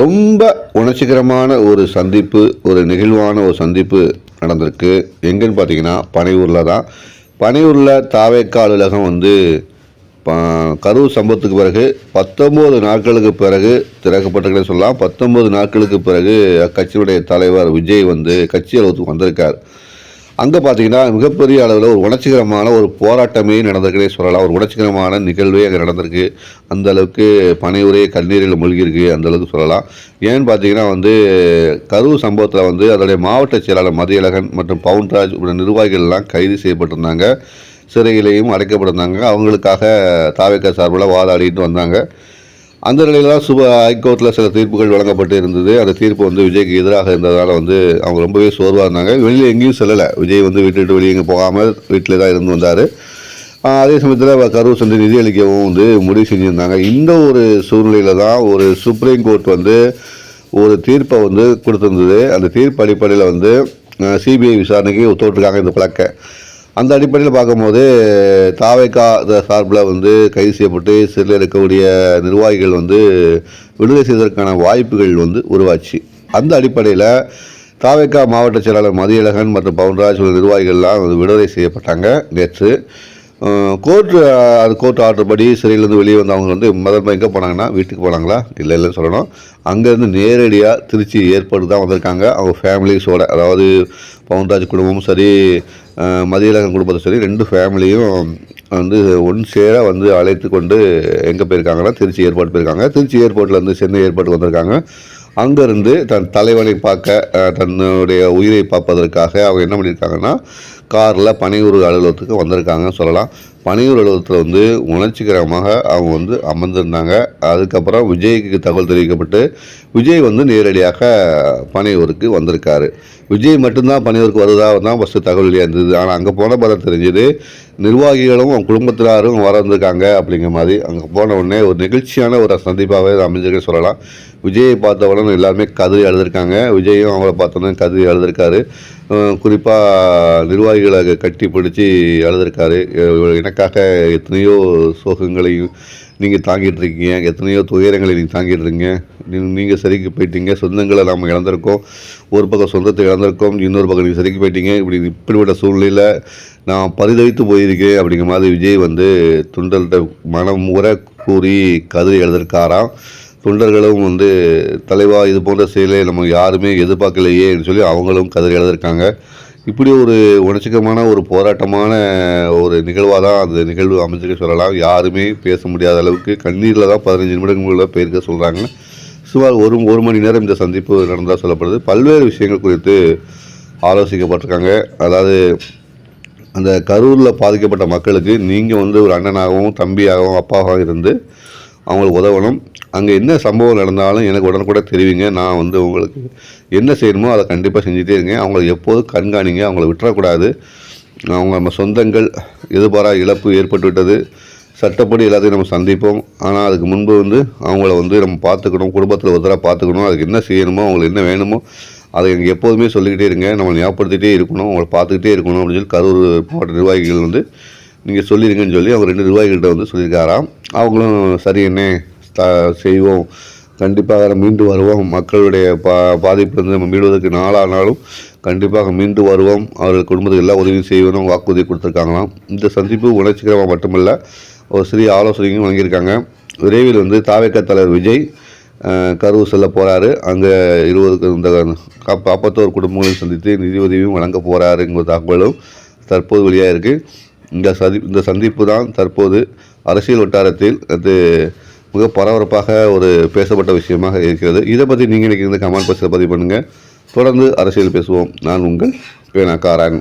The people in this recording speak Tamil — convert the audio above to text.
ரொம்ப உணர்ச்சிகரமான ஒரு சந்திப்பு ஒரு நெகிழ்வான ஒரு சந்திப்பு நடந்திருக்கு. எங்கன்னு பார்த்தீங்கன்னா பனையூரில் தான். பனையூரில் தாவேக்கா அலுவலகம் வந்து கரூர் சம்பவத்துக்கு பிறகு பத்தொம்போது நாட்களுக்கு பிறகு திறக்கப்பட்டிருக்குன்னு சொல்லலாம். பத்தொம்போது நாட்களுக்கு பிறகு அக்கட்சியுடைய தலைவர் விஜய் வந்து கட்சி அலுவலகத்துக்கு வந்திருக்கார். அங்கே பார்த்தீங்கன்னா மிகப்பெரிய அளவில் ஒரு உணர்ச்சிகரமான ஒரு போராட்டமே நடந்திருக்குனே சொல்லலாம். ஒரு உணர்ச்சிகரமான நிகழ்வே அங்கே நடந்திருக்கு. அந்த அளவுக்கு பனையுரே கண்ணீரில் மூழ்கியிருக்கு அந்த அளவுக்கு சொல்லலாம். ஏன்னு பார்த்தீங்கன்னா வந்து கரூர் சம்பவத்தில் வந்து அதனுடைய மாவட்ட செயலாளர் மதியழகன் மற்றும் பவுன்ராஜ் உடைய நிர்வாகிகள்லாம் கைது செய்யப்பட்டிருந்தாங்க. சிறையிலையும் அடைக்கப்பட்டிருந்தாங்க. அவங்களுக்காக தாவேக்கா சார்பில் வாதாடிட்டு வந்தாங்க. அந்த நிலையில் தான் சுப ஹைகோர்ட்டில் சில தீர்ப்புகள் வழங்கப்பட்டு இருந்தது. அந்த தீர்ப்பு வந்து விஜய்க்கு எதிராக இருந்ததால் வந்து அவங்க ரொம்பவே சோர்வாக இருந்தாங்க. வெளியில் எங்கேயும் செல்லலை. விஜய் வந்து வீட்டை விட்டு வெளியே எங்கேயும் போகாமல் வீட்டில் தான் இருந்து வந்தார். அதே சமயத்தில் கரூர் சென்று நிதி அளிக்கவும் வந்து முடிவு செஞ்சுருந்தாங்க. இந்த ஒரு சூழ்நிலையில் தான் ஒரு சுப்ரீம் கோர்ட் வந்து ஒரு தீர்ப்பை வந்து கொடுத்துருந்தது. அந்த தீர்ப்பு அடிப்படையில் வந்து சிபிஐ விசாரணைக்கு ஒத்துவிட்டுருக்காங்க இந்த வழக்கை. அந்த அடிப்படையில் பார்க்கும்போது தாவேக்கா சார்பில் வந்து கைது செய்யப்பட்டு சிறையில் இருக்கக்கூடிய நிர்வாகிகள் வந்து விடுதலை செய்வதற்கான வாய்ப்புகள் வந்து உருவாச்சு. அந்த அடிப்படையில் தாவேக்கா மாவட்ட செயலாளர் மதியழகன் மற்றும் பவுன்ராஜ் உள்ள நிர்வாகிகள்லாம் வந்து விடுதலை செய்யப்பட்டாங்க நேற்று. கோர்ட்டு அது கோர்ட் ஆர்டர்படி சிறையிலேருந்து வெளியே வந்தவங்க வந்து முதல்ல எங்கே போனாங்கன்னா வீட்டுக்கு போனாங்களா? இல்லை இல்லைன்னு சொல்லணும். அங்கேருந்து நேரடியாக திருச்சி ஏற்பாடு தான் வந்திருக்காங்க. அவங்க ஃபேமிலிஸோட அதாவது பவுன்ராஜ் குடும்பமும் சரி மதியழகன் குடும்பத்தை சரி ரெண்டு ஃபேமிலியும் வந்து ஒன் சேர வந்து அழைத்து கொண்டு எங்கே போயிருக்காங்கன்னா திருச்சி ஏர்போர்ட் போயிருக்காங்க. திருச்சி ஏர்போர்ட்லேருந்து சென்னை ஏர்போர்ட்டுக்கு வந்திருக்காங்க. அங்கேருந்து தன் தலைவனை பார்க்க தன்னுடைய உயிரை பார்ப்பதற்காக அவங்க என்ன பண்ணியிருக்காங்கன்னா காரில் பனையூர் அலுவலகத்துக்கு வந்திருக்காங்கன்னு சொல்லலாம். பனையூர் அலுவலகத்தில் வந்து உணர்ச்சிகரமாக அவங்க வந்து அமர்ந்திருந்தாங்க. அதுக்கப்புறம் விஜய்க்கு தகவல் தெரிவிக்கப்பட்டு விஜய் வந்து நேரடியாக பனையூருக்கு வந்திருக்காரு. விஜய் மட்டும்தான் பனையூருக்கு வருதா? தான் ஃபஸ்ட்டு தகவல் இருந்தது. ஆனால் அங்கே போன பதம் தெரிஞ்சது நிர்வாகிகளும் அவங்க குடும்பத்தினரும் வந்திருக்காங்க அப்படிங்கிற மாதிரி அங்கே போன உடனே ஒரு நிகழ்ச்சியான ஒரு சந்திப்பாகவே அமைஞ்சிருக்க அமைஞ்சிருக்குன்னு சொல்லலாம். விஜயை பார்த்த உடனே எல்லாருமே கதறி அழுதுருக்காங்க. விஜயும் அவங்கள பார்த்தோன்னே கதறி எழுதிருக்காரு குறிப்பாக நிர்வாகிகளை கட்டி பிடிச்சி அழுதுருக்காரு. எனக்காக எத்தனையோ சோகங்களையும் நீங்கள் தாங்கிட்டு இருக்கீங்க. எத்தனையோ துயரங்களை நீங்கள் தாங்கிட்டு இருக்கீங்க. நீங்கள் சரிக்கு போயிட்டீங்க. சொந்தங்களை நாம் இழந்திருக்கோம். ஒரு பக்கம் சொந்தத்தை இழந்திருக்கோம். இன்னொரு பக்கம் நீங்கள் சரிக்கு போயிட்டீங்க. இப்படி இப்படிப்பட்ட சூழ்நிலையில் நான் பரிதவித்து போயிருக்கேன் அப்படிங்கிற மாதிரி விஜய் வந்து துண்டல்கிட்ட மனம் உர கூறி கதை எழுதிருக்காராம். தொண்டர்களும் வந்து தலைவா இது போன்ற செயலை நம்ம யாருமே எதிர்பார்க்கலையேன்னு சொல்லி அவங்களும் கதறி எழுதியிருக்காங்க. இப்படி ஒரு உணர்ச்சிகரமான ஒரு போராட்டமான ஒரு நிகழ்வாக தான் அந்த நிகழ்வு அமைஞ்சிக்க சொல்லலாம். யாருமே பேச முடியாத அளவுக்கு கண்ணீரில் தான் பதினஞ்சு நிமிடங்களில் போயிருக்க சொல்கிறாங்க சுமார் ஒரு ஒரு மணி நேரம் இந்த சந்திப்பு நடந்ததாக சொல்லப்படுது. பல்வேறு விஷயங்கள் குறித்து ஆலோசிக்கப்பட்டிருக்காங்க. அதாவது அந்த கரூரில் பாதிக்கப்பட்ட மக்களுக்கு நீங்கள் வந்து ஒரு அண்ணனாகவும் தம்பியாகவும் அப்பாவாகவும் இருந்து அவங்களுக்கு உதவணும். அங்கே என்ன சம்பவம் நடந்தாலும் எனக்கு உடனுக்கூட தெரிவிங்க. நான் வந்து உங்களுக்கு என்ன செய்யணுமோ அதை கண்டிப்பாக செஞ்சுட்டே இருங்க அவங்கள எப்போதும் கண்காணிங்க அவங்கள விட்டுறக்கூடாது. அவங்க நம்ம சொந்தங்கள் எதிர்பாரா இழப்பு ஏற்பட்டுவிட்டது. சட்டப்படி எல்லாத்தையும் நம்ம சந்திப்போம். ஆனால் அதுக்கு முன்பு வந்து அவங்கள வந்து நம்ம பார்த்துக்கணும் குடும்பத்தில் ஒருத்தராக பார்த்துக்கணும். அதுக்கு என்ன செய்யணுமோ அவங்களுக்கு என்ன வேணுமோ அதை எனக்கு எப்போதுமே சொல்லிக்கிட்டே இருங்க. நம்ம ஞாபகப்படுத்திகிட்டே இருக்கணும் அவங்கள பார்த்துக்கிட்டே இருக்கணும் அப்படின்னு சொல்லி கரூர் மாவட்ட நிர்வாகிகள் வந்து நீங்கள் சொல்லிடுங்கன்னு சொல்லி அவங்க ரெண்டு நிர்வாகிகள்கிட்ட வந்து சொல்லியிருக்காராம். அவங்களும் சரி என்ன த- செய்வோம். கண்டிப்பாக மீண்டு வருவோம். மக்களுடைய பா பாதிப்பிலிருந்து நம்ம மீடுவதற்கு நாளானாலும் கண்டிப்பாக மீண்டு வருவோம். அவர்கள் குடும்பத்துக்கு எல்லா உதவியும் செய்வதும் வாக்குறுதி கொடுத்துருக்காங்களாம். இந்த சந்திப்பு உணர்ச்சிகரமாக மட்டுமல்ல ஒரு சிறிய ஆலோசனையும் வழங்கியிருக்காங்க. விரைவில் வந்து தாவேக்க தலைவர் விஜய் கரூர் செல்ல போகிறாரு அங்கே இருபதுக்கு இந்த காப்ப- காப்பத்தோர் குடும்பங்களையும் சந்தித்து நிதி உதவியும் வழங்க போகிறாருங்கிற தகவலும் தற்போது வெளியாக இருக்குது இந்த சதி இந்த சந்திப்பு தான் தற்போது அரசியல் வட்டாரத்தில் அது மிக பரபரப்பாக ஒரு பேசப்பட்ட விஷயமாக இருக்கிறது. இதை பற்றி நீங்கள் இன்றைக்கி இந்த கமெண்ட் பாக்ஸில் பதிவு பண்ணுங்கள் தொடர்ந்து அரசியல் பேசுவோம். நான் உங்கள் பேனாக்காரன்.